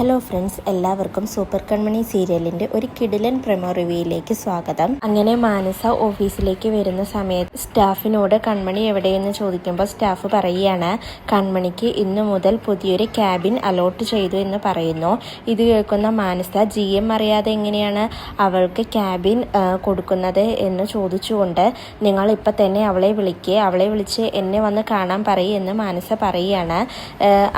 Hello friends എല്ലാവർക്കും super Kanmani സീരിയലിന്റെ ഒരു കിടിലൻ പ്രമോ റിവ്യൂയിലേക്ക് സ്വാഗതം. അങ്ങനെ മാനസ ഓഫീസിലേക്ക് വരുന്ന സമയത്ത് സ്റ്റാഫിനോട് കൺമണി എവിടെയെന്ന് ചോദിക്കുമ്പോൾ സ്റ്റാഫ് പറയുകയാണ് കൺമണിക്ക് ഇന്നു മുതൽ പുതിയൊരു ക്യാബിൻ അലോട്ട് ചെയ്തു എന്ന് പറയുന്നു. ഇത് കേൾക്കുന്ന മാനസ ജി എം അറിയാതെ എങ്ങനെയാണ് അവൾക്ക് ക്യാബിൻ കൊടുക്കുന്നത് എന്ന് ചോദിച്ചുകൊണ്ട് നിങ്ങൾ ഇപ്പം തന്നെ അവളെ വിളിക്കുക അവളെ വിളിച്ച് എന്നെ വന്ന് കാണാൻ പറയും എന്ന് മാനസ പറയുകയാണ്.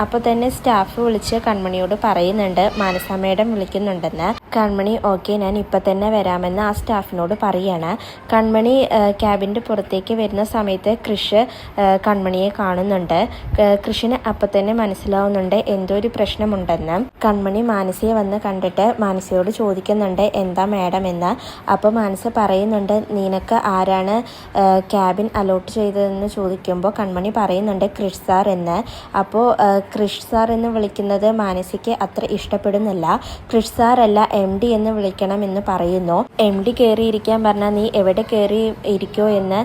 അപ്പോൾ തന്നെ സ്റ്റാഫ് വിളിച്ച് കൺമണിയോട് പറയുന്നുണ്ട്. മാനസ മേഡം വിളിക്കുന്നുണ്ടെന്ന്. കൺമണി ഓക്കെ ഞാൻ ഇപ്പം തന്നെ വരാമെന്ന് ആ സ്റ്റാഫിനോട് പറയാണ്. കൺമണി ക്യാബിന്റെ പുറത്തേക്ക് വരുന്ന സമയത്ത് കൃഷ് കൺമണിയെ കാണുന്നുണ്ട്. കൃഷിന് അപ്പം തന്നെ മനസ്സിലാവുന്നുണ്ട് എന്തോ ഒരു പ്രശ്നമുണ്ടെന്ന്. കൺമണി മാനസിയെ വന്ന് കണ്ടിട്ട് മാനസയോട് ചോദിക്കുന്നുണ്ട് എന്താ മാഡം എന്ന്? അപ്പോൾ മാനസ പറയുന്നുണ്ട് നിനക്ക് ആരാണ് ക്യാബിൻ അലോട്ട് ചെയ്തതെന്ന് ചോദിക്കുമ്പോൾ കൺമണി പറയുന്നുണ്ട് ക്രിഷ് സാർ എന്ന്. അപ്പോൾ ക്രിഷ് സാർ എന്ന് വിളിക്കുന്നത് മാനസിക്ക് അത്ര ഇഷ്ടപ്പെടുന്നില്ല. ക്രിഷ് സാറല്ല എം ഡി എന്ന് വിളിക്കണം എന്ന് പറയുന്നു. എം ഡി കയറിയിരിക്കാൻ പറഞ്ഞാൽ നീ എവിടെ കയറി ഇരിക്കോ എന്ന്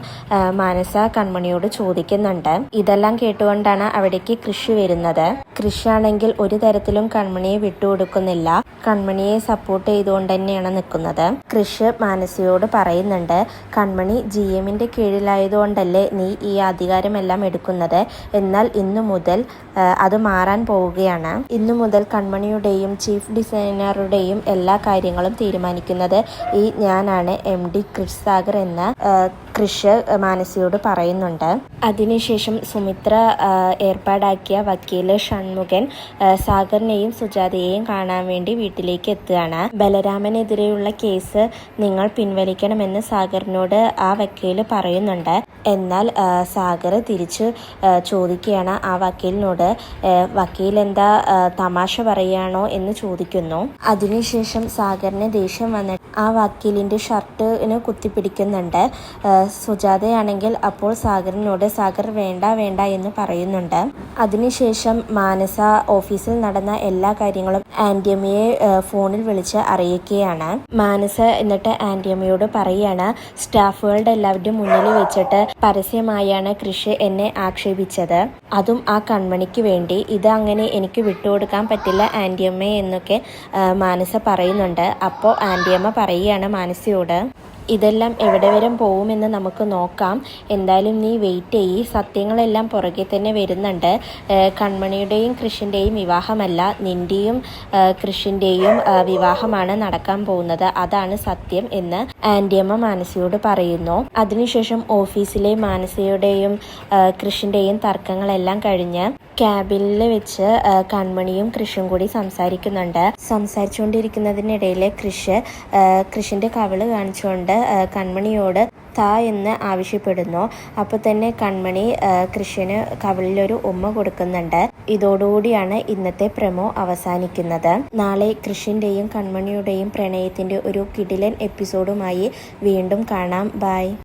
മാനസ കൺമണിയോട് ചോദിക്കുന്നുണ്ട്. ഇതെല്ലാം കേട്ടുകൊണ്ടാണ് അവിടേക്ക് കൃഷി വരുന്നത്. കൃഷിയാണെങ്കിൽ ഒരു തരത്തിലും കൺമണിയെ വിട്ടുകൊടുക്കുന്നില്ല. കൺമണിയെ സപ്പോർട്ട് ചെയ്തുകൊണ്ട് തന്നെയാണ് നിൽക്കുന്നത്. കൃഷ് മാനസയോട് പറയുന്നുണ്ട് കൺമണി ജി എമ്മിന്റെ കീഴിലായതുകൊണ്ടല്ലേ നീ ഈ അധികാരമെല്ലാം എടുക്കുന്നത്? എന്നാൽ ഇന്നു മുതൽ അത് മാറാൻ പോവുകയാണ്. ഇന്നു മുതൽ കൺമണിയുടെയും ചീഫ് ഡിസൈനറുടെയും എല്ലാ കാര്യങ്ങളും തീരുമാനിക്കുന്നത് ഈ ഞാനാണ് എം ഡി കൃഷ് സാഗർ എന്ന കൃഷ് മാനസിയോട് പറയുന്നുണ്ട്. അതിനുശേഷം സുമിത്ര ഏർപ്പാടാക്കിയ വക്കീൽ ഷൺമുഖൻ സാഗറിനെയും സുജാതയെയും കാണാൻ വേണ്ടി വീട്ടിലേക്ക് എത്തുകയാണ്. ബലരാമനെതിരെയുള്ള കേസ് നിങ്ങൾ പിൻവലിക്കണമെന്ന് സാഗറിനോട് ആ വക്കീൽ പറയുന്നുണ്ട്. എന്നാൽ സാഗർ തിരിച്ചു ചോദിക്കുകയാണ് ആ വക്കീലിനോട് വക്കീൽ എന്താ തമാശ പറയുകയാണോ എന്ന് ചോദിക്കുന്നു. അതിനുശേഷം സാഗറിന് ദേഷ്യം വന്നിട്ട് ആ വക്കീലിന്റെ ഷർട്ടിന് കുത്തിപ്പിടിക്കുന്നുണ്ട്. സുജാതയാണെങ്കിൽ അപ്പോൾ സാഗറിനോട് സാഗർ വേണ്ട വേണ്ട എന്ന് പറയുന്നുണ്ട്. അതിനുശേഷം മാനസ ഓഫീസിൽ നടന്ന എല്ലാ കാര്യങ്ങളും ആന്റിയമ്മയെ ഫോണിൽ വിളിച്ച് അറിയിക്കുകയാണ്. മാനസ എന്നിട്ട് ആന്റിയമ്മയോട് പറയാണ് സ്റ്റാഫുകളുടെ എല്ലാവരുടെയും മുന്നിൽ വെച്ചിട്ട് പരസ്യമായാണ് കൃഷി എന്നെ ആക്ഷേപിച്ചത്. അതും ആ കൺമണിക്ക് വേണ്ടി. ഇത് അങ്ങനെ എനിക്ക് വിട്ടുകൊടുക്കാൻ പറ്റില്ല ആന്റിയമ്മ എന്നൊക്കെ മാനസ പറയുന്നുണ്ട്. അപ്പോൾ ആന്റിയമ്മ പറയുകയാണ് മാനസയോട് ഇതെല്ലാം എവിടെ വരെ പോകുമെന്ന് നമുക്ക് നോക്കാം. എന്തായാലും നീ വെയിറ്റ് ചെയ്യ്. സത്യങ്ങളെല്ലാം പുറകെ തന്നെ വരുന്നുണ്ട്. കൺമണിയുടെയും കൃഷിന്റെയും വിവാഹമല്ല നിന്റെയും കൃഷിന്റെയും വിവാഹമാണ് നടക്കാൻ പോകുന്നത്. അതാണ് സത്യം എന്ന് ആന്റിയമ്മ മാനസിയോട് പറയുന്നു. അതിനുശേഷം ഓഫീസിലെ മാനസിയുടെയും കൃഷിന്റെയും തർക്കങ്ങളെല്ലാം കഴിഞ്ഞ് ക്യാബിനിൽ വെച്ച് കൺമണിയും കൃഷും കൂടി സംസാരിക്കുന്നുണ്ട്. സംസാരിച്ചുകൊണ്ടിരിക്കുന്നതിനിടയിൽ കൃഷ് കൃഷിന്റെ കവിൾ കാണിച്ചുകൊണ്ട് കൺമണിയോട് താ എന്ന് ആവശ്യപ്പെടുന്നു. അപ്പോൾ തന്നെ കൺമണി കൃഷിന് കവിളിലൊരു ഉമ്മ കൊടുക്കുന്നുണ്ട്. ഇതോടുകൂടിയാണ് ഇന്നത്തെ പ്രമോ അവസാനിക്കുന്നത്. നാളെ കൃഷിന്റെയും കൺമണിയുടെയും പ്രണയത്തിന്റെ ഒരു കിടിലൻ എപ്പിസോഡുമായി വീണ്ടും കാണാം. ബൈ.